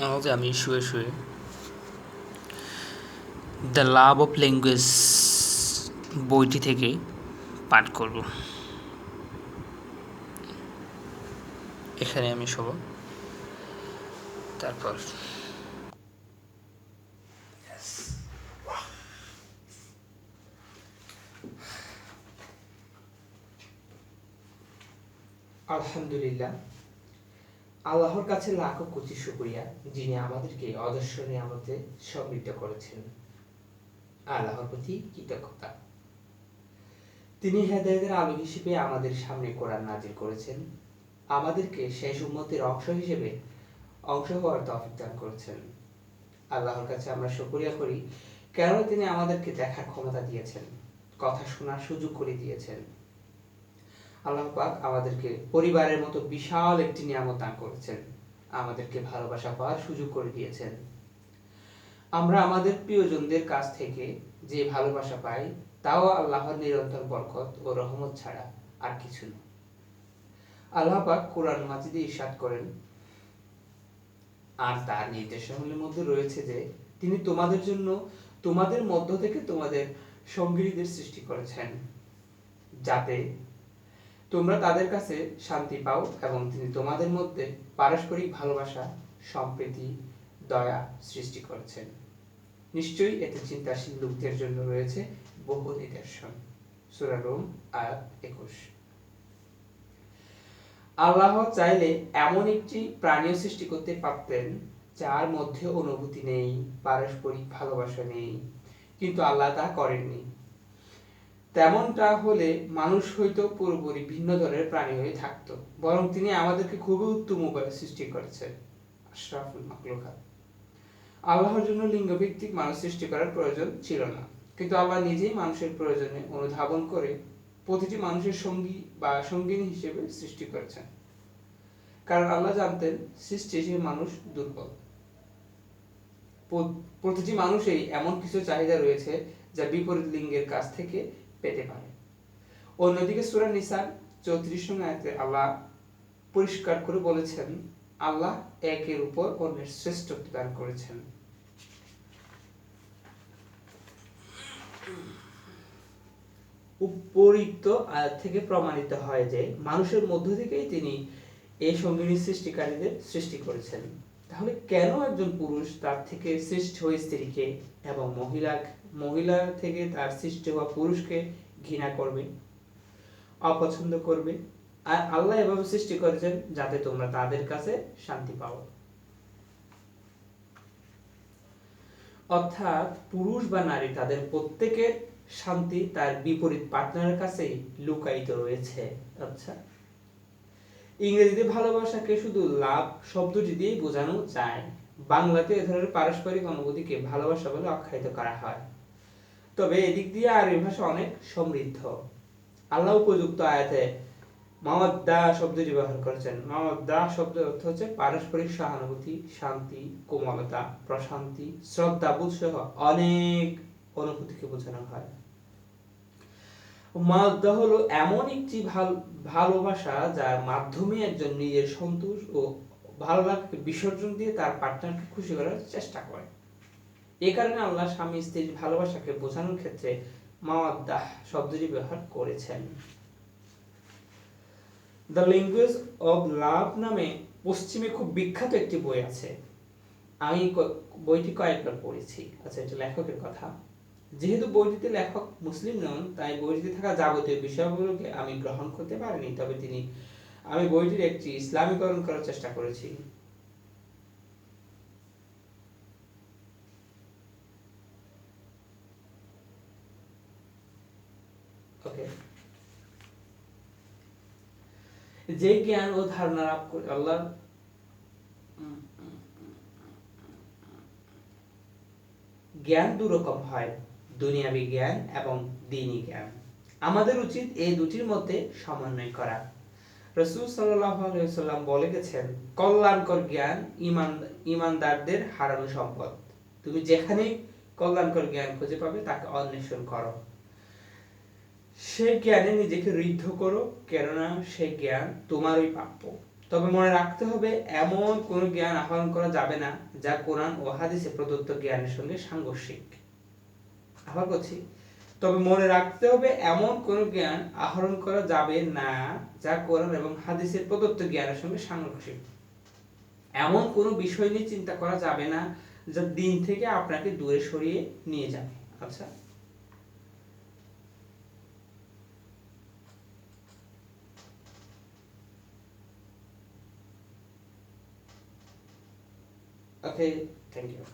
আজ আমি শুয়ে শুয়ে। দ্য লাভ অফ ল্যাঙ্গুয়েজ বইটি থেকে পাঠ করব। এখানে আমি শোব। তারপর। আলহামদুলিল্লাহ। আল্লাহর কাছে লাখো কোটি শুকরিয়া, যিনি আমাদেরকে অজস্র নিয়ামতে সমৃদ্ধ করেছেন। আল্লাহর প্রতি কৃতজ্ঞতা। তিনি হেদায়েতের আলো হিসেবে আমাদের সামনে কোরআন নাজির করেছেন। আমাদেরকে শেষ উম্মতের অংশ হিসেবে অংশ হওয়ার তৌফিক দান করেছেন। আল্লাহর কাছে আমরা শুকরিয়া করি কেন তিনি আমাদেরকে দেখার ক্ষমতা দিয়েছেন, কথা শোনার সুযোগ করে দিয়েছেন। আল্লাহ পাক আমাদেরকে পরিবারের মতো বিশাল একটি নিয়ামত দান করেছেন। আমাদেরকে ভালোবাসা পাওয়ার সুযোগ করে দিয়েছেন। আমরা আমাদের প্রিয়জনদের কাছ থেকে যে ভালোবাসা পাই, তাও আল্লাহর নিরন্তর বরকত ও রহমত ছাড়া আর কিছু না। আল্লাহ পাক কোরআন মাজিদে ইরশাদ করেন, আর তার নির্দেশনাগুলির মধ্যে রয়েছে যে, তিনি তোমাদের জন্য তোমাদের মধ্য থেকে তোমাদের সঙ্গীদের সৃষ্টি করেছেন, যাতে তোমরা তাদের কাছে শান্তি পাও এবং তিনি তোমাদের মধ্যে পারস্পরিক ভালোবাসা, সম্প্রীতি, দয়া সৃষ্টি করেছেন। নিশ্চয়ই এতে চিন্তাশীল লোকদের জন্য রয়েছে বহু নিদর্শন। সূরা রোম, আয়াত একুশ। আল্লাহ চাইলে এমন একটি প্রাণীও সৃষ্টি করতে পারতেন, যার মধ্যে অনুভূতি নেই, পারস্পরিক ভালোবাসা নেই। কিন্তু আল্লাহ তা করেননি। তেমনটা হলে মানুষ হয়তো পুরোপুরি ভিন্ন ধরনের প্রাণী হয়ে থাকতো। বরং তিনি আমাদেরকে খুবই উত্তম উপায়ে সৃষ্টি করেছেন, আশরাফুল মাকলুকাত। আল্লাহর জন্য লিঙ্গ ভিত্তিক মানুষ সৃষ্টি করার প্রয়োজন ছিল না। কিন্তু আল্লাহ নিজেই মানুষের প্রয়োজনে অনুধাবন করে প্রতিটি মানুষের সঙ্গী বা সঙ্গিনী হিসেবে সৃষ্টি করেছেন। কারণ আল্লাহ জানতেন, সৃষ্টি হিসেবে মানুষ দুর্বল। প্রতিটি মানুষেই এমন কিছু চাহিদা রয়েছে যা বিপরীত লিঙ্গের কাছ থেকে পেতে পারে। অন্যদিকে সূরা নিসার চৌত্রিশ নং আল্লাহ পরিষ্কার করে বলেছেন, আল্লাহ একের উপর অন্যের শ্রেষ্ঠত্ব দান করেছেন। উপরিক্ত আয়াত থেকে প্রমাণিত হয় যে মানুষের মধ্য থেকেই তিনি এই সঙ্গিনী সৃষ্টিকারীদের সৃষ্টি করেছেন। তাহলে কেন একজন পুরুষ তার থেকে সৃষ্টি হয়ে স্ত্রীকে এবং মহিলা মহিলা থেকে তার সৃষ্টি হওয়া পুরুষকে ঘৃণা করবে, অপছন্দ করবে, আর আল্লাহ এভাবে সৃষ্টি করেছেন যাতে তোমরা তাদের কাছে শান্তি পাও। অর্থাৎ পুরুষ বা নারী তাদের প্রত্যেকের শান্তি তার বিপরীত পার্টনারের কাছেই লুকায়িত রয়েছে। আচ্ছা ইংরেজিতে ভালোবাসাকে শুধু লাভ শব্দটি দিয়েই বোঝানো যায়। বাংলাতে এ ধরনের পারস্পরিক অনুভূতিকে ভালোবাসা বলে আখ্যায়িত করা হয়। তবে এদিক দিয়ে আরবি ভাষা অনেক সমৃদ্ধ। আল্লাহ উপযুক্ত আয়াতে মামাদ্দা শব্দটি ব্যবহার করেছেন। মামাদ্দা শব্দের অর্থ হচ্ছে পারস্পরিক সহানুভূতি, শান্তি, কোমলতা, প্রশান্তি, শ্রদ্ধা সহ অনেক অনুভূতিকে বোঝানো হয়। মাদ্দা হলো এমন একটি ভালোবাসা যার মাধ্যমে একজন নিজের সন্তোষ ও ভালো লাগাকে বিসর্জন দিয়ে তার পার্টনারকে খুশি করার চেষ্টা করে। এ কারণে আল্লাহ স্বামী স্ত্রীর ভালোবাসাকে বোঝানোর ক্ষেত্রে মাওয়াদ্দাহ শব্দটি ব্যবহার করেছেন। দ্য ল্যাঙ্গুয়েজ অব লাভ নামে পশ্চিমে খুব বিখ্যাত একটি বই আছে। আমি বইটি কয়েকবার পড়েছি। আচ্ছা এটা লেখকের কথা। যেহেতু বইটিতে লেখক মুসলিম নন, তাই বইটিতে থাকা যাবতীয় বিষয়গুলোকে আমি গ্রহণ করতে পারিনি। তবে তিনি আমি বইটির একটি ইসলামীকরণ করার চেষ্টা করেছি। যে জ্ঞান ও ধারণা লাভ করে, আল্লাহ? জ্ঞান দুরকম হয়, দুনিয়াবি জ্ঞান এবং দিনী জ্ঞান। আমাদের উচিত এই দুটির মধ্যে সমন্বয় করা। রসুল সাল্লাম বলে গেছেন, কল্যাণকর জ্ঞান ইমান, ইমানদারদের হারানো সম্পদ। তুমি যেখানে কল্যাণকর জ্ঞান খুঁজে পাবে, তাকে অন্বেষণ করো। সে জ্ঞানে নিজেকে ঋদ্ধ করো, কেননা সে জ্ঞান তোমারই প্রাপ্য। তবে মনে রাখতে হবে, এমন কোনো জ্ঞান আহরণ করা যাবে না, যা কোরআন ও হাদিসে প্রদত্ত জ্ঞানের সঙ্গে সাংঘর্ষিক। আবার বলছি, তবে মনে রাখতে হবে, এমন কোনো জ্ঞান আহরণ করা যাবে না, যা কোরআন এবং হাদিসের প্রদত্ত জ্ঞানের সঙ্গে সাংঘর্ষিক। এমন কোনো বিষয় নিয়ে চিন্তা করা যাবে না, যা দিন থেকে আপনাকে দূরে সরিয়ে নিয়ে যাবে। আচ্ছা? Okay, thank you.